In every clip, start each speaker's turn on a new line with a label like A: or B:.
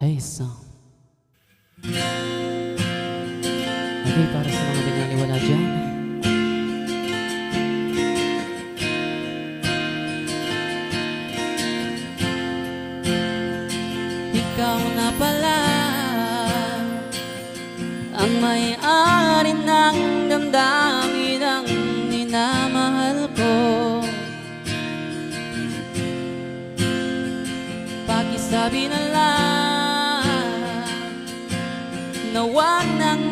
A: Song. Okay, para sa mga binaliwala dyan. Ikaw na pala Ang may-ari ng damdamin ang minamahal ko Pakisabi na lang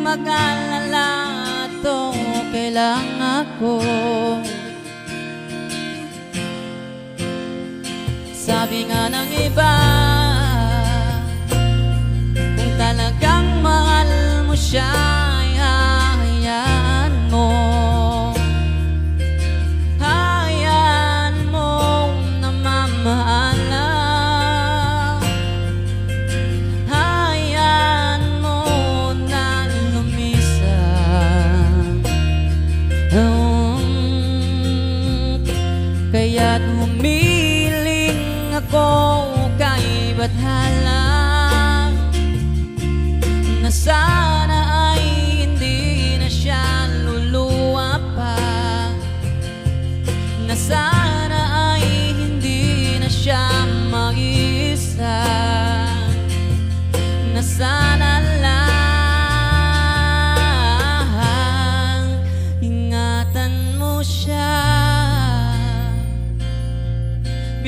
A: mag-alala okay lang ako. Sabi nga ng iba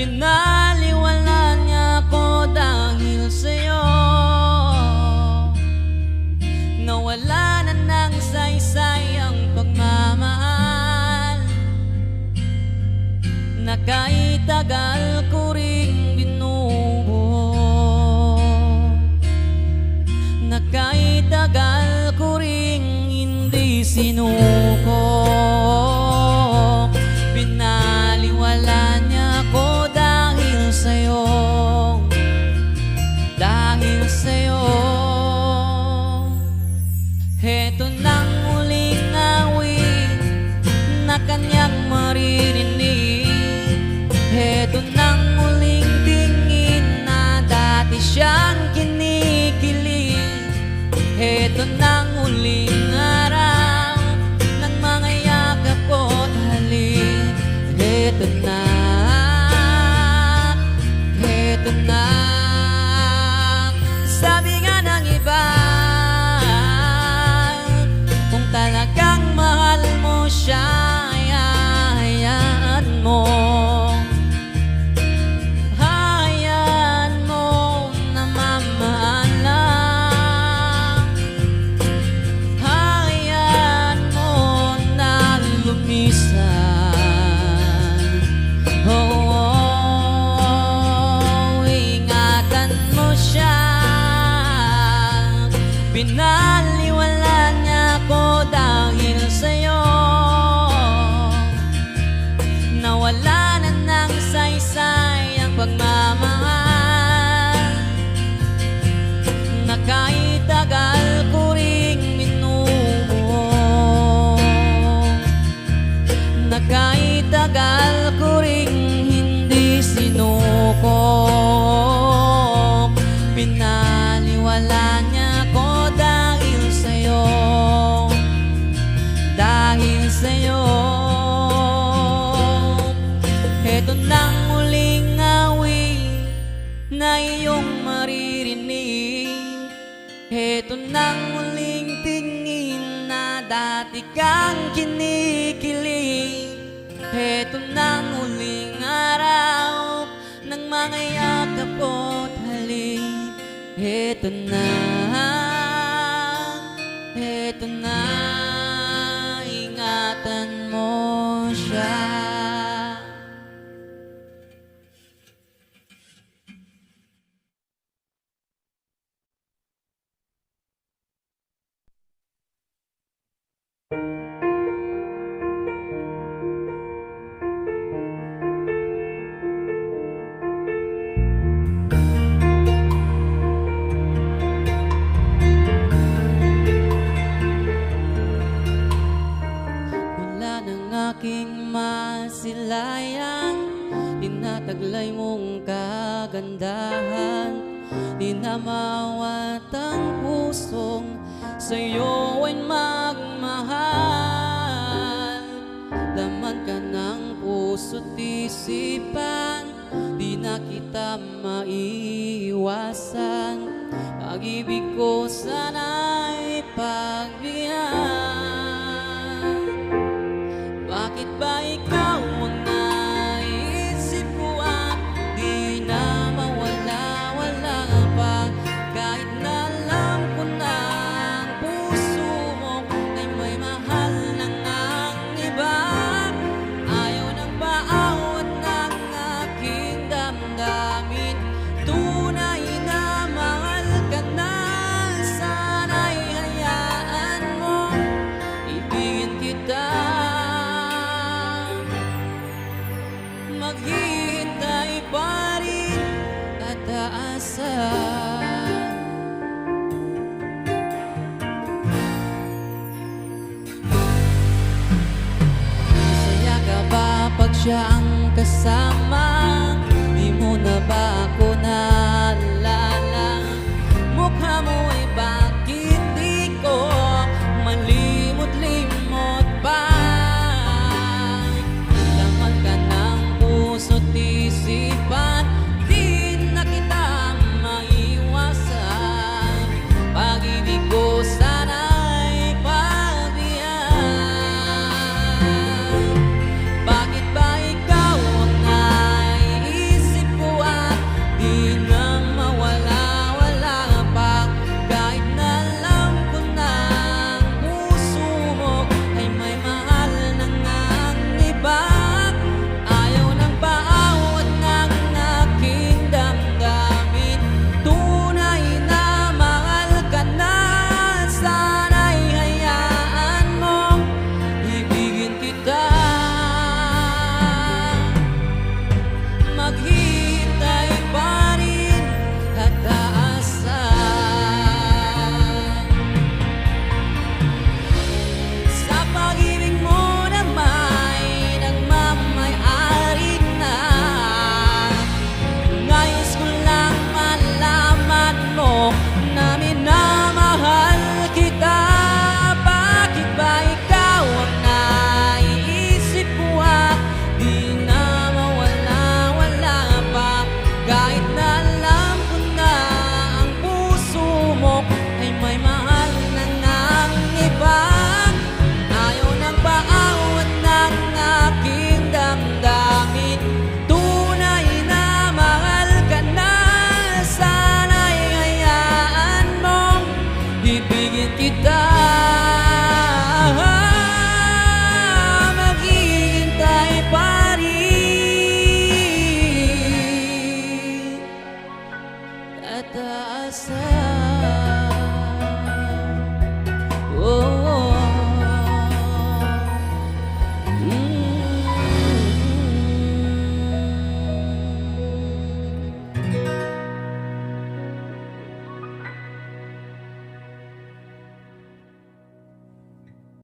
A: Binaliwala niya ako dahil sa'yo. Nawala na ng saysay ang pagmamahal. Na kahit tagal ko ring binubuo. Na kahit tagal ko ring hindi sinuko Binaliwala niya ako dahil sa'yo. Nawala na ng saysay ang pagmamahal. Na kahit tagal ko ring minubuo Na kahit tagal ko ring hindi sinuko Pinaliwala Heto nang muling tingin na dati kang kinikilig. Heto nang muling araw ng mga yakap ko't halik. Heto na, aking masilayang Tinataglay mong kagandahan. Di na mawat ang pusong Sa'yo ay magmahal. Laman ka ng puso't isipan Di na kita maiwasan. Pag-ibig ko sana'y Maghihintay pa rin at aasa Masaya ka ba pag siya ang